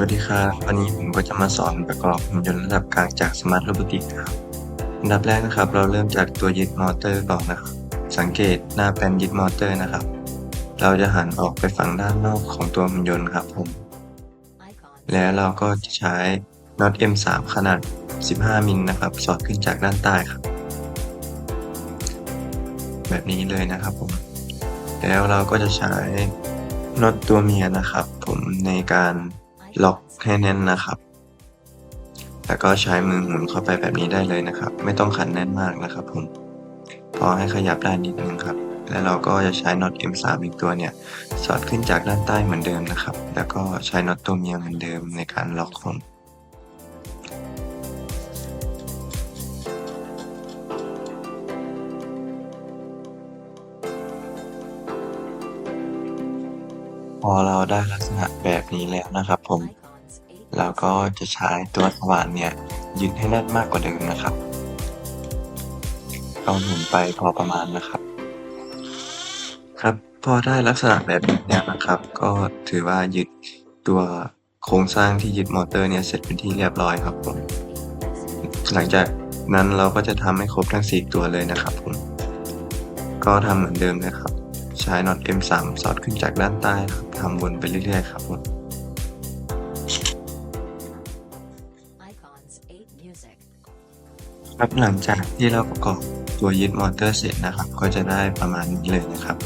สวัสดีครับวันนี้ผมก็จะมาสอนประกอบหุ่นยนต์ระดับกลางจาก Smart Robotics ครับอันดับแรกนะครับ เราเริ่มจากตัวยึดมอเตอร์ก่อนนะครับ สังเกตหน้าแปลนยึดมอเตอร์นะครับ เราจะหันออกไปฝั่งด้านนอกของตัวหุ่นยนต์ครับผม แล้วเราก็จะใช้น็อต M3 ขนาด 15 มิลนะครับ สอดขึ้นจากด้านใต้ครับ แบบนี้เลยนะครับผม แล้วเราก็จะใช้น็อตตัวเมียนะครับ ผมในการ ล็อกให้แน่นนะครับ แล้วก็ใช้มือหมุนเข้าไปแบบนี้ได้เลยนะครับ ไม่ต้องขันแน่นมากนะครับผม พอให้ขยับได้นิดนึงครับ แล้วเราก็จะใช้น็อต M3 อีกตัวเนี่ย สอดขึ้นจากด้านใต้เหมือนเดิมนะครับ แล้วก็ใช้น็อตตัวเมียเหมือนเดิมในการล็อกผม พอเราได้ลักษณะแบบนี้แล้วนะครับผม เราก็จะใช้ตัวสว่านเนี่ยยึดให้แน่นมากกว่าเดิมนะครับเราหมุนไปพอประมาณนะครับ ครับพอได้ลักษณะแบบนี้แล้วนะครับ ก็ถือว่ายึดตัวโครงสร้างที่ยึดมอเตอร์เนี่ยเสร็จเป็นที่เรียบร้อยครับผมหลังจากนั้นเราก็จะทำให้ครบทั้ง 4 ตัวเลยนะครับผม ก็ทำเหมือนเดิมนะครับ ใช้น็อต M3 สอดขึ้นจากด้านใต้ครับทำวนไปเรื่อยๆครับผม Icons 8 Music ครับหลังจากที่เราประกอบตัวยึดมอเตอร์เสร็จนะครับ ก็จะได้ประมาณนี้เลยนะครับ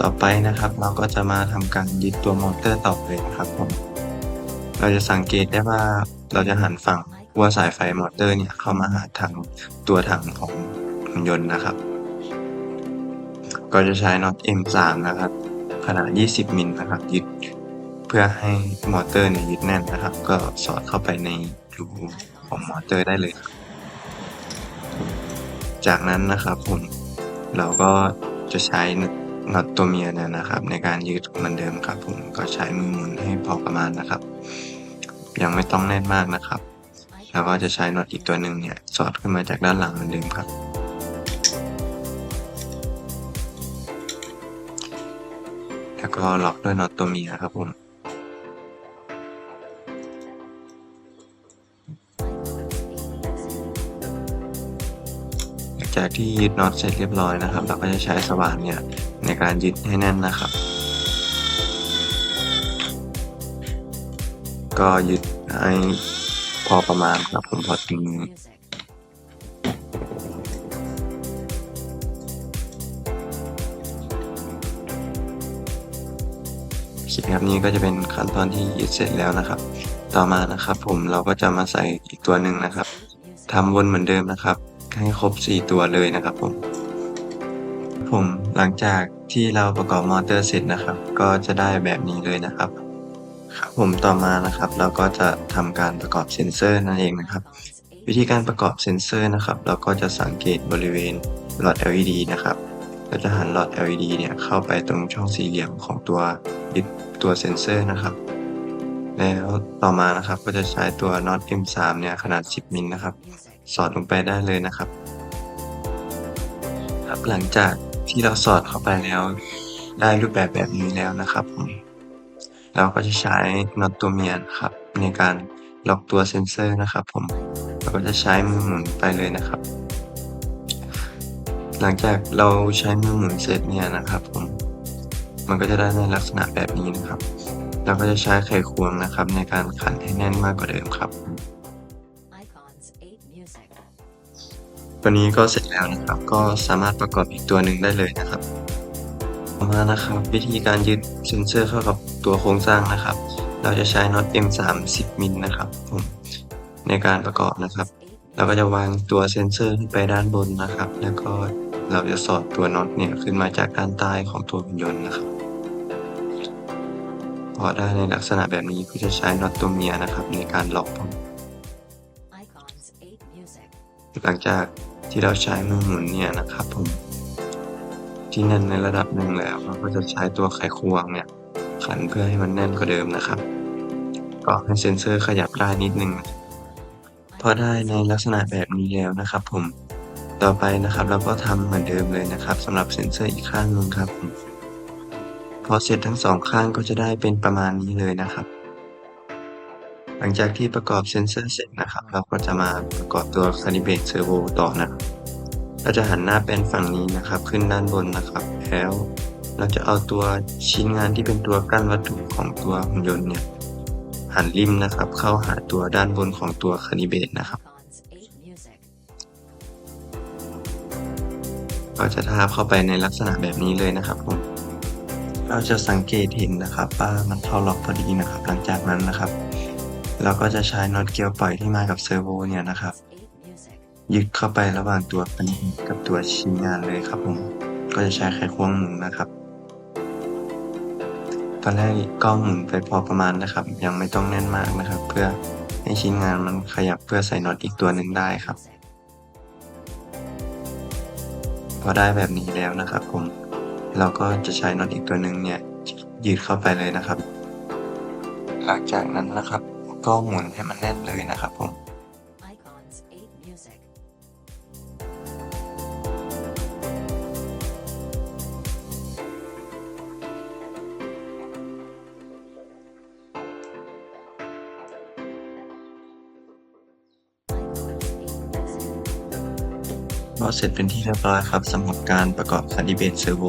ต่อไปนะครับเราก็จะมาทำการยึดตัวมอเตอร์ต่อเลยนะครับผมเราจะสังเกตได้ว่าเราจะหันฝั่งขั้วสายไฟมอเตอร์เนี่ยเข้ามาหาทางตัวถังของหุ่นยนต์นะครับ ก็จะใช้น็อต M3 นะครับ ขนาด 20 มิลนะครับยึดเพื่อให้มอเตอร์เนี่ยยึดแน่นนะครับ ก็สอดเข้าไปในรูของมอเตอร์ได้เลยครับจากนั้นนะครับผมเราก็จะใช้น็อตตัวเมียเนี่ยนะครับ ในการยืดเหมือนเดิมครับ ผมก็ใช้มือหมุนให้พอประมาณนะครับ ยังไม่ต้องแน่นมากนะครับ แล้วก็จะใช้น็อตอีกตัวหนึ่งเนี่ยสอดขึ้นมาจากด้านหลังเหมือนเดิมครับ แล้วก็ล็อกด้วยน็อตตัวเมียครับผมหลังจากที่ยึดน็อตเสร็จเรียบร้อยนะครับ เราก็จะใช้สว่านเนี่ยในการยึดให้แน่นนะครับ ก็ยึดให้พอประมาณครับผมพอถึง Music ครับนี้ก็จะเป็นขั้นตอนที่ยึดเสร็จแล้วนะครับ ต่อมานะครับ ผมเราก็จะมาใส่อีกตัวหนึ่งนะครับ Music ทำวนเหมือนเดิมนะครับ ให้ครบ 4 ตัวเลยนะครับ ผม ผมหลังจากที่เราประกอบมอเตอร์เสร็จนะครับ ก็จะได้แบบนี้เลยนะครับครับผมต่อมานะครับเราก็จะทำการประกอบเซ็นเซอร์นั่นเองนะครับ วิธีการประกอบเซ็นเซอร์นะครับ เราก็จะสังเกตบริเวณหลอด LED นะครับ เราจะหันหลอด LED เนี่ยเข้าไปตรงช่องสี่เหลี่ยมของตัวยึดตัวเซ็นเซอร์นะครับ แล้วต่อมานะครับก็จะใช้ตัวน็อต M3 เนี่ยขนาด 10 มิลนะครับ สอดลงไปได้เลยนะครับ ครับหลังจากที่เราสอดเข้าไปแล้วได้รูปแบบแบบนี้แล้วนะครับผมเราก็จะใช้น็อตตัวเมียนครับในการล็อกตัวเซ็นเซอร์นะครับ ผมเราก็จะใช้มือหมุนไปเลยนะครับ หลังจากเราใช้มือหมุนเสร็จเนี่ยนะครับผมมันก็จะได้ในลักษณะแบบนี้นะครับ เราก็จะใช้ไขควงนะครับ ในการขันให้แน่นมากกว่าเดิมครับ ตัวนี้ก็เสร็จแล้วนะครับ ก็สามารถประกอบอีกตัวหนึ่งได้เลยนะครับต่อมานะครับ วิธีการยึดเซนเซอร์เข้ากับตัวโครงสร้างนะครับ เราจะใช้น็อต M3 0มิลนะครับผมในการประกอบนะครับ เราก็จะวางตัวเซนเซอร์ขึ้นไปด้านบนนะครับ แล้วก็ เราจะสอดตัวน็อตเนี่ยขึ้นมาจากด้านใต้ของตัวหุ่นยนต์นะครับพอได้ในลักษณะแบบนี้ก็จะใช้น็อตตัวเมียนะครับ ในการล็อกผม Icons 8 Music หลังจากที่เราใช้มือหมุนเนี่ยนะครับผม ที่แน่นในระดับหนึ่งแล้วเราก็จะใช้ตัวไขควงเนี่ยขันเพื่อให้มันแน่นกว่าเดิมนะครับ ก็ให้เซ็นเซอร์ขยับได้นิดนึงพอได้ในลักษณะแบบนี้แล้วนะครับ ผม ต่อไปนะครับเราก็ทำเหมือนเดิมเลยนะครับสำหรับเซ็นเซอร์อีกข้างหนึ่งครับ พอเสร็จทั้งสองข้างก็จะได้เป็นประมาณนี้เลยนะครับ หลังจากที่ประกอบเซนเซอร์เสร็จนะครับ เราก็จะมาประกอบตัว Calibrate Servo ต่อนะเราจะหันหน้าเป็นฝั่งนี้นะครับ ขึ้นด้านบนนะครับ แล้วเราจะเอาตัวชิ้นงานที่เป็นตัวกั้นวัตถุของตัวหุ่นยนต์เนี่ยหันริมนะครับ เข้าหาตัวด้านบนของตัว Calibrate นะครับ ก็จะทาบเข้าไปในลักษณะแบบนี้เลยนะครับผมเราจะสังเกตเห็นนะครับว่ามันเข้าล็อกพอดีนะครับ หลังจากนั้นนะครับ เราก็จะใช้น็อตเกลียวปล่อยที่มากับเซอร์โวเนี่ยนะครับ ยึดเข้าไประหว่างตัวคันกับตัวชิ้นงานเลยครับผมก็จะใช้ไขควงหมุนนะครับ ตอนแรกกล้องหมุนไปพอประมาณนะครับ ยังไม่ต้องแน่นมากนะครับ เพื่อให้ชิ้นงานมันขยับเพื่อใส่น็อตอีกตัวหนึ่งได้ครับ พอได้แบบนี้แล้วนะครับผมเราก็จะใช้น็อตอีกตัวหนึ่งเนี่ยยืดเข้าไปเลยนะครับ หลังจากนั้นนะครับ ก็หมุนให้มันแน่นเลยนะครับผม เสร็จเป็นที่เรียบร้อยครับสำหรับการประกอบคาลิเบตเซอร์โว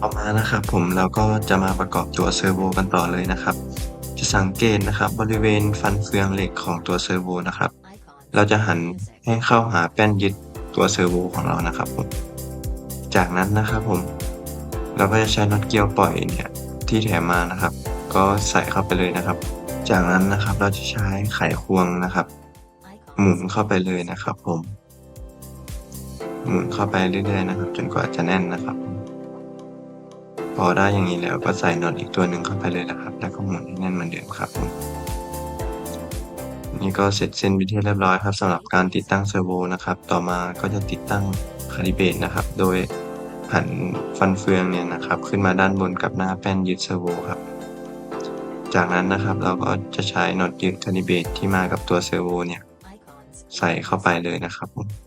ต่อมานะครับผมเราก็จะมาประกอบตัวเซอร์โวกันต่อเลยนะครับ จะสังเกตนะครับบริเวณฟันเฟืองเหล็กของตัวเซอร์โวนะครับ เราจะหันให้เข้าหาแป้นยึดตัวเซอร์โวของเรานะครับผมจากนั้นนะครับผมเราก็จะใช้น็อตเกลียวปล่อยเนี่ยที่แถมมานะครับ ก็ใส่เข้าไปเลยนะครับ จากนั้นนะครับเราจะใช้ไขควงนะครับ หมุนเข้าไปเลยนะครับผม หมุนเข้าไปเรื่อยๆนะครับ จนกว่าจะแน่นนะครับ พอได้อย่างนี้แล้วก็ใส่น็อตอีกตัวหนึ่งเข้าไปเลยนะครับ แล้วก็หมุนให้แน่นเหมือนเดิมครับผมนี่ก็เสร็จสิ้นวิธีเรียบร้อยครับสำหรับการติดตั้งเซอร์โวนะครับ ต่อมาก็จะติดตั้งคาลิเบรตนะครับ โดยหันฟันเฟืองเนี่ยนะครับ ขึ้นมาด้านบนกับหน้าแป้นยึดเซอร์โวครับ จากนั้นนะครับเราก็จะใช้น็อตยึดคาลิเบรตที่มากับตัวเซอร์โวเนี่ยใส่เข้าไปเลยนะครับผม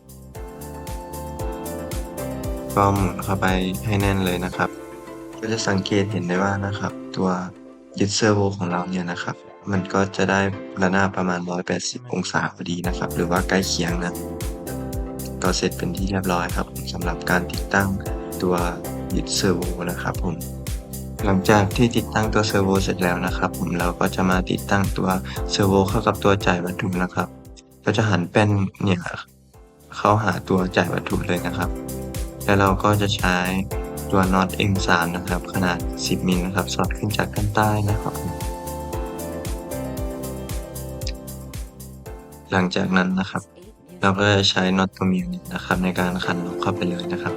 ก็หมุนเข้าไปให้แน่นเลยนะครับ ก็จะสังเกตเห็นได้ว่านะครับ ตัวยึดเซอร์โวของเราเนี่ยนะครับ มันก็จะได้ระนาบประมาณ 180 องศาพอดีนะครับ หรือว่าใกล้เคียงนะก็เสร็จเป็นที่เรียบร้อยครับสำหรับการติดตั้งตัวยึดเซอร์โวนะครับผมหลังจากที่ติดตั้งตัวเซอร์โวเสร็จแล้วนะครับ ผมเราก็จะมาติดตั้งตัวเซอร์โวเข้ากับตัวจ่ายวัตถุนะครับเราจะหันแป้นเนี่ยเข้าหาตัวจ่ายวัตถุเลยนะครับ แล้วเราก็จะใช้ตัวน็อต M3 นะครับ ขนาด 10 มิลนะครับ สอดขึ้นจากด้านใต้นะครับ หลังจากนั้นนะครับ เราก็จะใช้น็อตตัวเมียนี้นะครับ ในการขันล็อกเข้าไปเลยนะครับ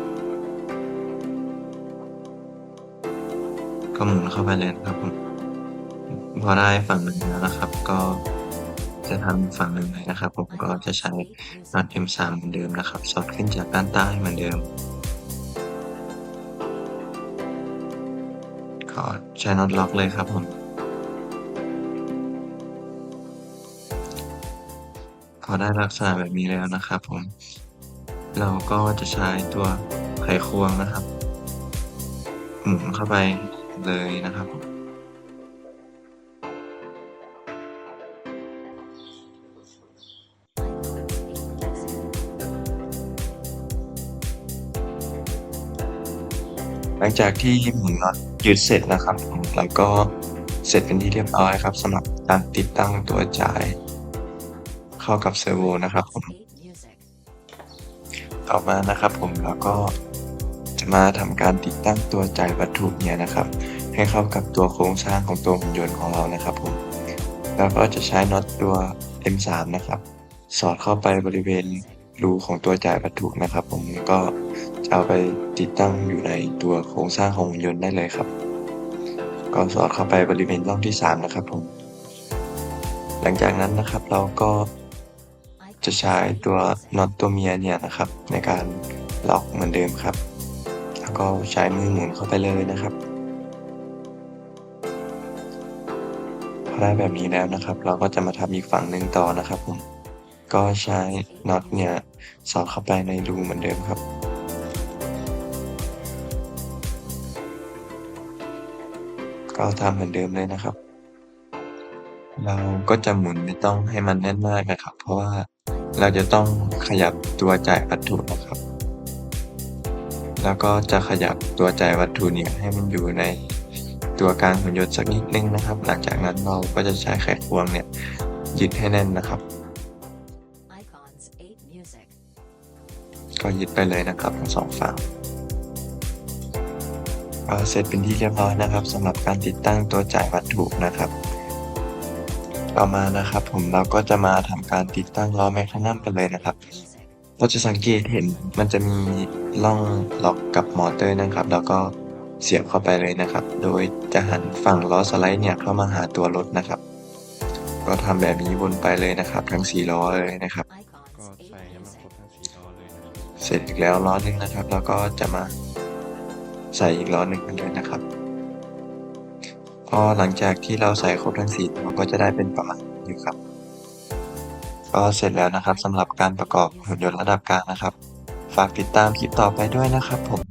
ก็หมุนเข้าไปเลยนะครับผมพอได้ฝั่งหนึ่งแล้วนะครับ ก็จะทำฝั่งหนึ่งเลยนะครับ ผมก็จะใช้น็อต M3 เหมือนเดิมนะครับ สอดขึ้นจากด้านใต้เหมือนเดิม ก็ใช้น็อตล็อกเลยครับผม พอได้ลักษณะแบบนี้แล้วนะครับผม เราก็จะใช้ตัวไขควงนะครับ หมุนเข้าไปเลยนะครับผมหลังจากที่หมุนน็อตยึดเสร็จนะครับผมแล้วก็เสร็จเป็นที่เรียบร้อยครับสำหรับการติดตั้งตัวจ่าย เข้ากับเซอร์โวนะครับผมต่อมานะครับผมเราก็จะมาทำการติดตั้งตัวจ่ายวัตถุเนี่ยนะครับ ให้เข้ากับตัวโครงสร้างของตัวหุ่นยนต์ของเรานะครับผมแล้วก็จะใช้น็อตตัว M3 นะครับ สอดเข้าไปบริเวณ รูของตัวจ่ายวัตถุนะครับ ผมก็จะเอาไปติดตั้งอยู่ในตัวโครงสร้างของหุ่นยนต์ได้เลยครับ ก็สอดเข้าไปบริเวณร่องที่ 3 นะครับผม หลังจากนั้นนะครับเราก็จะใช้ตัวน็อตตัวเมียเนี่ยนะครับ ในการล็อกเหมือนเดิมครับ แล้วก็ใช้มือหมุนเข้าไปเลยนะครับพอได้แบบนี้แล้วนะครับ เราก็จะมาทำอีกฝั่งหนึ่งต่อนะครับผม ก็ใช้น็อตเนี่ยสอดเข้าไปในรูเหมือนเดิมครับก็ทำเหมือนเดิมเลยนะครับ เราก็จะหมุนไม่ต้องให้มันแน่นมากนะครับ เพราะว่าเราจะต้องขยับตัวจ่ายวัตถุนะครับ แล้วก็จะขยับตัวจ่ายวัตถุเนี่ยให้มันอยู่ในตัวกลางหุ่นยนต์สักนิดนึงนะครับ หลังจากนั้นเราก็จะใช้ไขควงเนี่ยยึดให้แน่นนะครับ ก็ยึดไปเลยนะครับทั้งสองฝั่งเสร็จเป็นที่เรียบร้อยนะครับสำหรับการติดตั้งตัวจ่ายวัตถุนะครับ ต่อมานะครับ ผมเราก็จะมาทำการติดตั้งล้อแมคคานัมกันเลยนะครับเราจะสังเกตเห็นมันจะมีร่องล็อกกับมอเตอร์นะครับ แล้วก็เสียบเข้าไปเลยนะครับ โดยจะหันฝั่งล้อสไลด์เนี่ยเข้ามาหาตัวรถนะครับ ก็ทำแบบนี้วนไปเลยนะครับ ทั้งสี่ล้อเลยนะครับ ก็ใส่ให้มันครบ เสร็จอีกแล้วล้อหนึ่งนะครับ แล้วก็จะมาใส่อีกล้อหนึ่งกันเลยนะครับ พอหลังจากที่เราใส่ครบทั้งสี่มันก็จะได้เป็นประมาณนี้ครับ ก็เสร็จแล้วนะครับสำหรับการประกอบหุ่นยนต์ระดับกลางนะครับ ฝากติดตามคลิปต่อไปด้วยนะครับผม